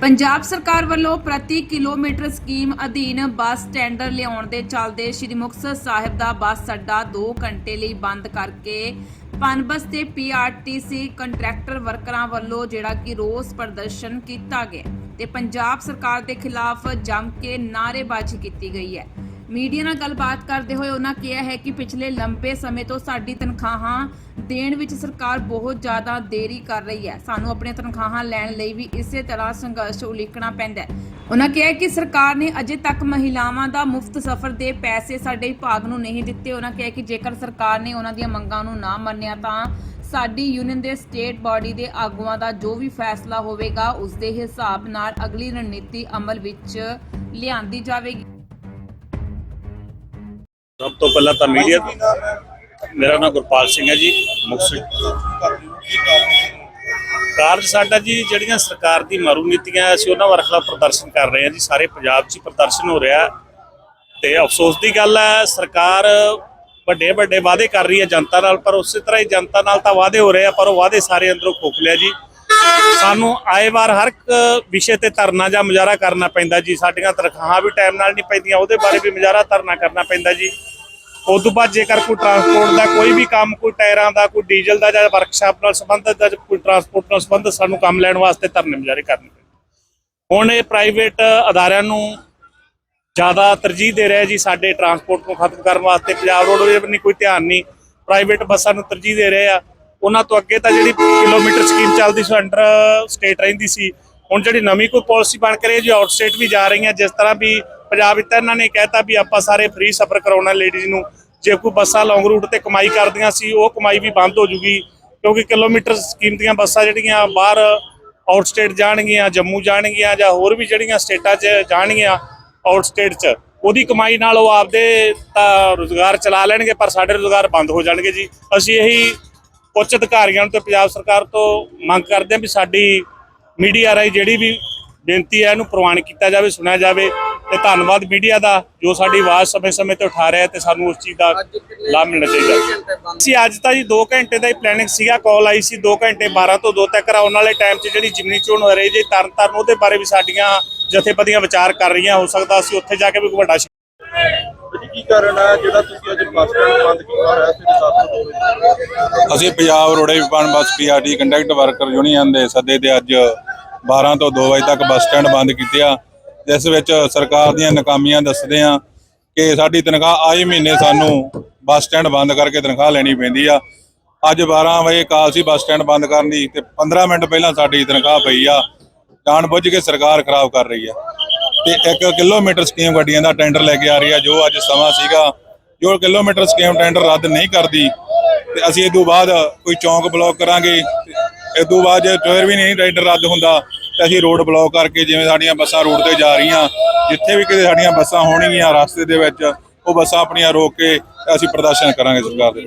ਪੰਜਾਬ ਸਰਕਾਰ ਵੱਲੋਂ ਪ੍ਰਤੀ ਕਿਲੋਮੀਟਰ ਸਕੀਮ ਅਧੀਨ ਬੱਸ ਟੈਂਡਰ ਲਿਆਉਣ ਦੇ ਚੱਲਦੇ ਸ੍ਰੀ ਮੁਕਤਸਰ ਸਾਹਿਬ ਦਾ ਬੱਸ ਅੱਡਾ 2 ਘੰਟੇ ਲਈ ਬੰਦ ਕਰਕੇ ਪਨਬਸ ਤੇ ਪੀਆਰਟੀਸੀ ਕੰਟਰੈਕਟਰ ਵਰਕਰਾਂ ਵੱਲੋਂ ਜਿਹੜਾ ਕਿ ਰੋਸ ਪ੍ਰਦਰਸ਼ਨ ਕੀਤਾ ਗਿਆ ਤੇ ਪੰਜਾਬ ਸਰਕਾਰ ਦੇ ਖਿਲਾਫ ਜੰਮ ਕੇ ਨਾਅਰੇਬਾਜ਼ੀ ਕੀਤੀ ਗਈ ਹੈ। ਮੀਡੀਆ ਨਾਲ ਗੱਲਬਾਤ ਕਰਦੇ ਹੋਏ ਉਹਨਾਂ ਕਿਹਾ ਹੈ ਕਿ ਪਿਛਲੇ ਲੰਬੇ ਸਮੇਂ ਤੋਂ ਸਾਡੀ ਤਨਖਾਹਾਂ ਦੇਣ ਵਿੱਚ ਸਰਕਾਰ ਬਹੁਤ ਜ਼ਿਆਦਾ ਦੇਰੀ ਕਰ ਰਹੀ ਹੈ। ਸਾਨੂੰ ਆਪਣੀਆਂ ਤਨਖਾਹਾਂ ਲੈਣ ਲਈ ਵੀ ਇਸੇ ਤਰ੍ਹਾਂ ਸੰਘਰਸ਼ ਉਲੀਕਣਾ ਪੈਂਦਾ ਹੈ। ਉਹਨਾਂ ਕਿਹਾ ਕਿ ਸਰਕਾਰ ਨੇ ਅਜੇ ਤੱਕ ਮਹਿਲਾਵਾਂ ਦਾ ਮੁਫਤ ਸਫ਼ਰ ਦੇ ਪੈਸੇ ਸਾਡੇ ਵਿਭਾਗ ਨੂੰ ਨਹੀਂ ਦਿੱਤੇ। ਉਹਨਾਂ ਕਿਹਾ ਕਿ ਜੇਕਰ ਸਰਕਾਰ ਨੇ ਉਹਨਾਂ ਦੀਆਂ ਮੰਗਾਂ ਨੂੰ ਨਾ ਮੰਨਿਆ ਤਾਂ ਸਾਡੀ ਯੂਨੀਅਨ ਦੇ ਸਟੇਟ ਬਾਡੀ ਦੇ ਆਗੂਆਂ ਦਾ ਜੋ ਵੀ ਫੈਸਲਾ ਹੋਵੇਗਾ ਉਸ ਦੇ ਹਿਸਾਬ ਨਾਲ ਅਗਲੀ ਰਣਨੀਤੀ ਅਮਲ ਵਿੱਚ ਲਿਆਂਦੀ ਜਾਵੇਗੀ। ਸਭ ਤੋਂ ਪਹਿਲਾਂ ਤਾਂ ਮੀਡੀਆ ਮੇਰਾ ਨਾਮ ਗੁਰਪਾਲ ਸਿੰਘ ਹੈ ਜੀ, ਮੁਕਤਸਰ। ਕਾਰਜ ਸਾਡਾ ਜੀ, ਜਿਹੜੀਆਂ ਸਰਕਾਰ ਦੀ ਮਾਰੂ ਨੀਤੀਆਂ, ਅਸੀਂ ਉਹਨਾਂ ਵਰ ਪ੍ਰਦਰਸ਼ਨ ਕਰ ਰਹੇ ਹਾਂ ਜੀ। ਸਾਰੇ ਪੰਜਾਬ 'ਚ ਪ੍ਰਦਰਸ਼ਨ ਹੋ ਰਿਹਾ ਤੇ ਅਫਸੋਸ ਦੀ ਗੱਲ ਹੈ, ਸਰਕਾਰ ਵੱਡੇ ਵੱਡੇ ਵਾਅਦੇ ਕਰ ਰਹੀ ਹੈ ਜਨਤਾ ਨਾਲ, ਪਰ ਉਸੇ ਤਰ੍ਹਾਂ ਹੀ ਜਨਤਾ ਨਾਲ ਤਾਂ ਵਾਅਦੇ ਹੋ ਰਹੇ ਆ, ਪਰ ਉਹ ਵਾਅਦੇ ਸਾਰੇ ਅੰਦਰੋਂ ਖੋਖ ਲਿਆ ਜੀ। ਸਾਨੂੰ ਆਏ ਵਾਰ ਹਰ ਇੱਕ ਵਿਸ਼ੇ ਤੇ ਧਰਨਾ ਜਾਂ ਮੁਜ਼ਾਹਰਾ ਕਰਨਾ ਪੈਂਦਾ ਜੀ। ਸਾਡੀਆਂ ਤਨਖਾਹਾਂ ਵੀ ਟਾਈਮ ਨਾਲ ਨਹੀਂ ਪੈਂਦੀਆਂ, ਉਹਦੇ ਬਾਰੇ ਵੀ ਮੁਜ਼ਾਹਰਾ ਧਰਨਾ ਕਰਨਾ ਪੈਂਦਾ ਜੀ। ਉਸ ਤੋਂ ਬਾਅਦ ਜੇਕਰ ਕੋਈ ਟਰਾਂਸਪੋਰਟ ਦਾ ਕੋਈ ਵੀ ਕੰਮ, ਕੋਈ ਟਾਇਰਾਂ ਦਾ, ਕੋਈ ਡੀਜ਼ਲ ਦਾ ਜਾਂ ਵਰਕਸ਼ਾਪ ਨਾਲ ਸੰਬੰਧਿਤ ਜਾਂ ਕੋਈ ਟਰਾਂਸਪੋਰਟ ਨਾਲ ਸੰਬੰਧਿਤ ਸਾਨੂੰ ਕੰਮ ਲੈਣ ਵਾਸਤੇ ਧਰਨੇ ਮੁਜ਼ਾਹਰੇ ਕਰਨੇ ਪੈਂਦੇ ਹੁਣ ਇਹ ਪ੍ਰਾਈਵੇਟ ਅਦਾਰਿਆਂ ਨੂੰ ਜ਼ਿਆਦਾ ਤਰਜੀਹ ਦੇ ਰਿਹਾ ਜੀ ਸਾਡੇ ਟਰਾਂਸਪੋਰਟ ਨੂੰ ਖਤਮ ਕਰਨ ਵਾਸਤੇ। ਪੰਜਾਬ ਰੋਡਵੇਜ਼ ਵੀ ਕੋਈ ਧਿਆਨ ਨਹੀਂ। ਪ੍ਰਾਈਵੇਟ ਬੱਸਾਂ ਨੂੰ ਤਰਜੀਹ ਦੇ ਰਹੇ ਆ। ਉਹਨਾਂ ਤੋਂ ਅੱਗੇ ਤਾਂ ਜਿਹੜੀ ਕਿਲੋਮੀਟਰ ਸਕੀਮ ਚੱਲਦੀ ਸੀ ਅੰਡਰ ਸਟੇਟ ਰਹਿੰਦੀ ਸੀ, ਹੁਣ ਜਿਹੜੀ ਨਵੀਂ ਕੋਈ ਪਾਲਿਸੀ ਬਣ ਕੇ ਰਹੀ ਹੈ, ਜੀ ਆਊਟ ਸਟੇਟ ਵੀ ਜਾ ਰਹੀਆਂ। ਜਿਸ ਤਰ੍ਹਾਂ ਵੀ ਪੰਜਾਬ ਵਿੱਚ ਇਹਨਾਂ ਨੇ ਕਹਿਤਾ ਵੀ ਆਪਾਂ ਸਾਰੇ ਫ੍ਰੀ ਸਫ਼ਰ ਕਰਾਉਣਾ ਲੇਡੀਜ਼ ਨੂੰ। ਜੇ ਕੋਈ ਬੱਸਾਂ ਲੌਂਗ ਰੂਟ ਤੇ ਕਮਾਈ ਕਰਦੀਆਂ ਸੀ, ਉਹ ਕਮਾਈ ਵੀ ਬੰਦ ਹੋ ਜੂਗੀ, ਕਿਉਂਕਿ ਕਿਲੋਮੀਟਰ ਸਕੀਮ ਦੀਆਂ ਬੱਸਾਂ ਜਿਹੜੀਆਂ ਬਾਹਰ ਆਊਟ ਸਟੇਟ ਜਾਣਗੀਆਂ, ਜੰਮੂ ਜਾਣਗੀਆਂ ਜਾਂ ਹੋਰ ਵੀ ਜਿਹੜੀਆਂ ਸਟੇਟਾਂ 'ਚ ਜਾਣਗੀਆਂ ਆਊਟ ਸਟੇਟ 'ਚ, ਉਹਦੀ ਕਮਾਈ ਨਾਲ ਉਹ ਆਪਦੇ ਤਾਂ ਰੋਜ਼ਗਾਰ ਚਲਾ ਲੈਣਗੇ, ਪਰ ਸਾਡੇ ਰੋਜ਼ਗਾਰ ਬੰਦ ਹੋ ਜਾਣਗੇ ਜੀ। ਅਸੀਂ ਇਹੀ ਉੱਚ ਅਧਿਕਾਰੀਆਂ ਨੂੰ ਤੇ ਪੰਜਾਬ ਸਰਕਾਰ ਤੋਂ ਮੰਗ ਕਰਦੇ ਹਾਂ ਵੀ ਸਾਡੀ ਮੀਡੀਆ ਰਾਹੀਂ ਜਿਹੜੀ ਵੀ ਬੇਨਤੀ ਹੈ, ਇਹਨੂੰ ਪ੍ਰਵਾਨ ਕੀਤਾ ਜਾਵੇ, ਸੁਣਿਆ ਜਾਵੇ। ਤੇ ਧੰਨਵਾਦ ਮੀਡੀਆ ਦਾ ਜੋ ਸਾਡੀ ਆਵਾਜ਼ ਸਮੇਂ-ਸਮੇਂ ਤੇ ਉਠਾ ਰਿਹਾ ਤੇ ਸਾਨੂੰ ਉਸ ਚੀਜ਼ ਦਾ ਲਾਭ ਮਿਲਣਾ ਚਾਹੀਦਾ। ਸੀ ਅੱਜ ਤਾਂ ਜੀ 2 ਘੰਟੇ ਦਾ ਹੀ ਪਲੈਨਿੰਗ ਸੀਗਾ ਕਾਲ ਆਈ ਸੀ 2 ਘੰਟੇ 12 ਤੋਂ 2 ਤੱਕ ਆਉਣ ਵਾਲੇ ਟਾਈਮ 'ਚ ਜਿਹੜੀ ਜਿਮਨੀ ਚੋਣ ਹੋ ਰਹੀ ਜੀ ਤਰਨ ਤਾਰਨ ਉਹਦੇ ਬਾਰੇ ਵੀ ਸਾਡੀਆਂ ਜਥੇਬੰਦੀਆਂ ਵਿਚਾਰ ਕਰ ਰਹੀਆਂ ਹੋ ਸਕਦਾ ਅਸੀਂ ਉੱਥੇ ਜਾ ਕੇ ਵੀ ਕੋਈ ਵੱਡਾ ਕੀ ਕਾਰਨ ਹੈ ਜਿਹੜਾ ਤੁਸੀਂ ਅੱਜ ਬੱਸ ਸਟੈਂਡ ਬੰਦ ਕੀਤਾ ਹੋਇਆ ਸੀ 7 ਤੋਂ 2 ਵਜੇ ਅਸੀਂ Punjab roadways Vipan bus PRT contract worker union ਦੇ ਸੱਦੇ ਤੇ ਅੱਜ 12 ਤੋਂ 2 ਵਜੇ ਤੱਕ ਬੱਸ ਸਟੈਂਡ ਬੰਦ ਕੀਤੇ ਆ। ਜਿਸ ਵਿੱਚ ਸਰਕਾਰ ਦੀਆਂ ਨਾਕਾਮੀਆਂ ਦੱਸਦੇ ਆ ਕਿ ਸਾਡੀ ਤਨਖਾਹ ਆਏ ਮਹੀਨੇ ਸਾਨੂੰ ਬੱਸ ਸਟੈਂਡ ਬੰਦ ਕਰਕੇ ਤਨਖਾਹ ਲੈਣੀ ਪੈਂਦੀ ਆ। ਅੱਜ 12 ਵਜੇ ਕਾਲ ਸੀ ਬੱਸ ਸਟੈਂਡ ਬੰਦ ਕਰਨ ਦੀ ਤੇ 15 ਮਿੰਟ ਪਹਿਲਾਂ ਸਾਡੀ ਤਨਖਾਹ ਪਈ ਆ। ਜਾਣ ਬੁੱਝ ਕੇ ਸਰਕਾਰ ਖਰਾਬ ਕਰ ਰਹੀ ਆ। ਤੇ 1 ਕਿਲੋਮੀਟਰ ਸਕੀਮ ਗੱਡੀਆਂ ਦਾ ਟੈਂਡਰ ਲੈ ਕੇ ਆ ਰਹੀ ਆ, ਜੋ ਅੱਜ ਸਮਾਂ ਸੀਗਾ, ਜੋ ਕਿਲੋਮੀਟਰ ਸਕੀਮ ਟੈਂਡਰ ਰੱਦ ਨਹੀਂ ਕਰਦੀ, ਤੇ ਅਸੀਂ ਇਹ ਤੋਂ ਬਾਅਦ ਕੋਈ ਚੌਂਕ ਬਲੌਕ ਕਰਾਂਗੇ। ਇਹ ਤੋਂ ਬਾਅਦ ਜੇ ਟਾਇਰ ਵੀ ਨਹੀਂ ਟੈਂਡਰ ਰੱਦ ਹੁੰਦਾ ਤੇ ਅਸੀਂ ਰੋਡ ਬਲੌਕ ਕਰਕੇ ਜਿਵੇਂ ਸਾਡੀਆਂ ਬੱਸਾਂ ਰੋਡ ਤੇ ਜਾ ਰਹੀਆਂ, ਜਿੱਥੇ ਵੀ ਕਿਤੇ ਸਾਡੀਆਂ ਬੱਸਾਂ ਹੋਣਗੀਆਂ ਰਸਤੇ ਦੇ ਵਿੱਚ, ਉਹ ਬੱਸਾਂ ਆਪਣੀਆਂ ਰੋਕ ਕੇ ਅਸੀਂ ਪ੍ਰਦਰਸ਼ਨ ਕਰਾਂਗੇ ਸਰਕਾਰ ਦੇ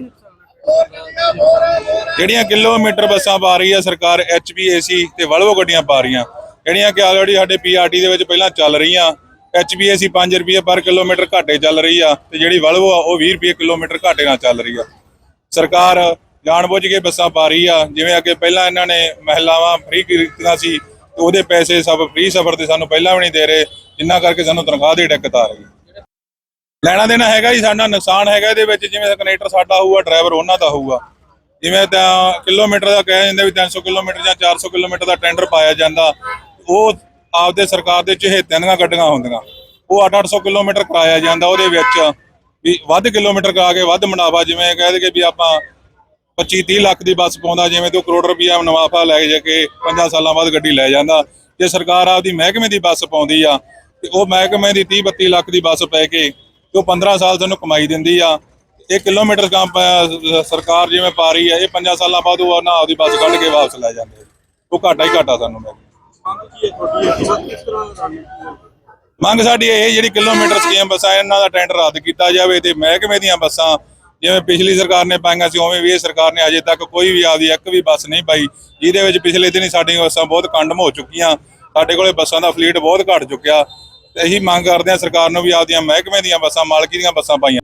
ਜਿਹੜੀਆਂ ਕਿਲੋਮੀਟਰ ਬੱਸਾਂ ਪਾ ਰਹੀ ਹੈ ਸਰਕਾਰ ਐਚਪੀਏਸੀ ਤੇ ਵਲਵੋ ਗੱਡੀਆਂ ਪਾ ਰਹੀਆਂ। ਜਿਹੜੀਆਂ ਕਿ ਆਲਰੇਡੀ ਸਾਡੇ ਪੀਆਰਟੀ ਦੇ ਵਿੱਚ ਪਹਿਲਾਂ ਚੱਲ ਰਹੀਆਂ ਐਚਪੀਏਸੀ 5 ਰੁਪਏ ਪਰ ਕਿਲੋਮੀਟਰ ਘਾਟੇ ਚੱਲ ਰਹੀ ਆ ਤੇ ਜਿਹੜੀ ਵਲਵੋ ਆ, ਉਹ 20 ਰੁਪਏ ਕਿਲੋਮੀਟਰ ਘਾਟੇ ਨਾਲ ਚੱਲ ਰਹੀ ਆ। ਸਰਕਾਰ ਜਾਣਬੁੱਝ ਕੇ ਬੱਸਾਂ ਪਾ ਰਹੀ ਆ, ਜਿਵੇਂ ਅੱਗੇ ਪਹਿਲਾਂ ਇਹਨਾਂ ਨੇ ਮਹਿਲਾਵਾਂ ਫ੍ਰੀ ਕੀਤੀਆਂ ਸੀ ਤੇ ਉਹਦੇ ਪੈਸੇ ਸਭ ਫ੍ਰੀ ਸਫ਼ਰ ਤੇ ਸਾਨੂੰ ਪਹਿਲਾਂ ਵੀ ਨਹੀਂ ਦੇ ਰਹੇ, ਜਿੰਨਾ ਕਰਕੇ ਸਾਨੂੰ ਤਨਖਾਹ ਦੀ ਦਿੱਕਤ ਆ ਰਹੀ ਲੈਣਾ ਦੇਣਾ ਹੈਗਾ ਜੀ, ਸਾਡਾ ਨੁਕਸਾਨ ਹੈਗਾ ਇਹਦੇ ਵਿੱਚ, ਜਿਵੇਂ ਕਨੈਕਟਰ ਸਾਡਾ ਹੋਊਗਾ, ਡਰਾਈਵਰ ਉਹਨਾਂ ਦਾ ਹੋਊਗਾ। ਜਿਵੇਂ ਤਾਂ ਕਿਲੋਮੀਟਰ ਦਾ ਕਹਿ ਜਾਂਦੇ ਵੀ 300 ਕਿਲੋਮੀਟਰ ਜਾਂ 400 ਕਿਲੋਮੀਟਰ ਦਾ ਟੈਂਡਰ ਪਾਇਆ ਜਾਂਦਾ, ਉਹ ਆਪਦੇ ਸਰਕਾਰ ਦੇ ਚਹੇਤਿਆਂ ਦੀਆਂ ਗੱਡੀਆਂ ਹੁੰਦੀਆਂ। ਉਹ 8-800 ਕਿਲੋਮੀਟਰ ਕਰਾਇਆ ਜਾਂਦਾ ਉਹਦੇ ਵਿੱਚ, ਵੀ ਵੱਧ ਕਿਲੋਮੀਟਰ ਕਰਾ ਕੇ ਵੱਧ ਮੁਨਾਫਾ, ਜਿਵੇਂ ਕਹਿ ਦੇ ਦਈਏ ਵੀ ਆਪਾਂ 25-30 ਲੱਖ ਦੀ ਬੱਸ ਪਾਉਂਦਾ, ਜਿਵੇਂ ਤੇ ਉਹ ਕਰੋੜ ਰੁਪਇਆ ਮੁਨਾਫਾ ਲੈ ਜਾ ਕੇ 5 ਸਾਲਾਂ ਬਾਅਦ ਗੱਡੀ ਲੈ ਜਾਂਦਾ। ਜੇ ਸਰਕਾਰ ਆਪਦੀ ਮਹਿਕਮੇ ਦੀ ਬੱਸ ਪਾਉਂਦੀ ਆ, ਤੇ ਉਹ ਮਹਿਕਮੇ ਦੀ 30-32 ਲੱਖ ਦੀ ਬੱਸ ਪੈ ਕੇ ਤੇ ਉਹ 15 ਸਾਲ ਤੁਹਾਨੂੰ ਕਮਾਈ ਦਿੰਦੀ ਆ। ਇਹ ਕਿਲੋਮੀਟਰ ਕੰਮ ਸਰਕਾਰ ਜਿਵੇਂ ਪਾ ਰਹੀ ਆ, ਇਹ 5 ਸਾਲਾਂ ਬਾਅਦ ਉਹ ਨਾ ਆਪਦੀ ਬੱਸ ਕੱਢ ਕੇ ਵਾਪਸ ਲੈ ਜਾਂਦੇ। ਉਹ ਘਾਟਾ ਹੀ ਘਾਟਾ ਸਾਨੂੰ ਮਿਲਦਾ ਮੰਗ ਸਾਡੀ ਇਹ ਜਿਹੜੀ ਕਿਲੋਮੀਟਰ ਸਕੀਮ, ਬੱਸਾਂ, ਇਹਨਾਂ ਦਾ ਟੈਂਡਰ ਰੱਦ ਕੀਤਾ ਜਾਵੇ ਤੇ ਮਹਿਕਮੇ ਦੀਆਂ ਬੱਸਾਂ ਜਿਵੇਂ ਪਿਛਲੀ ਸਰਕਾਰ ਨੇ ਪਾਈਆਂ ਸੀ, ਉਵੇਂ ਵੀ ਇਹ ਸਰਕਾਰ ਨੇ ਅਜੇ ਤੱਕ ਕੋਈ ਵੀ ਆਪਦੀ ਇੱਕ ਵੀ ਬੱਸ ਨਹੀਂ ਪਾਈ। ਜਿਹਦੇ ਵਿੱਚ ਪਿਛਲੇ ਦਿਨੀ ਸਾਡੀਆਂ ਬੱਸਾਂ ਬਹੁਤ ਕੰਡਮ ਹੋ ਚੁੱਕੀਆਂ, ਸਾਡੇ ਕੋਲੇ ਬੱਸਾਂ ਦਾ ਫਲੀਟ ਬਹੁਤ ਘਟ ਚੁੱਕਿਆ। ਤੇ ਇਹੀ ਮੰਗ ਕਰਦੇ ਹਾਂ ਸਰਕਾਰ ਨੂੰ ਵੀ ਆਪਦੀਆਂ ਮਹਿਕਮੇ ਦੀਆਂ ਬੱਸਾਂ, ਮਾਲਕੀ ਦੀਆਂ ਬੱਸਾਂ ਪਾਈਆਂ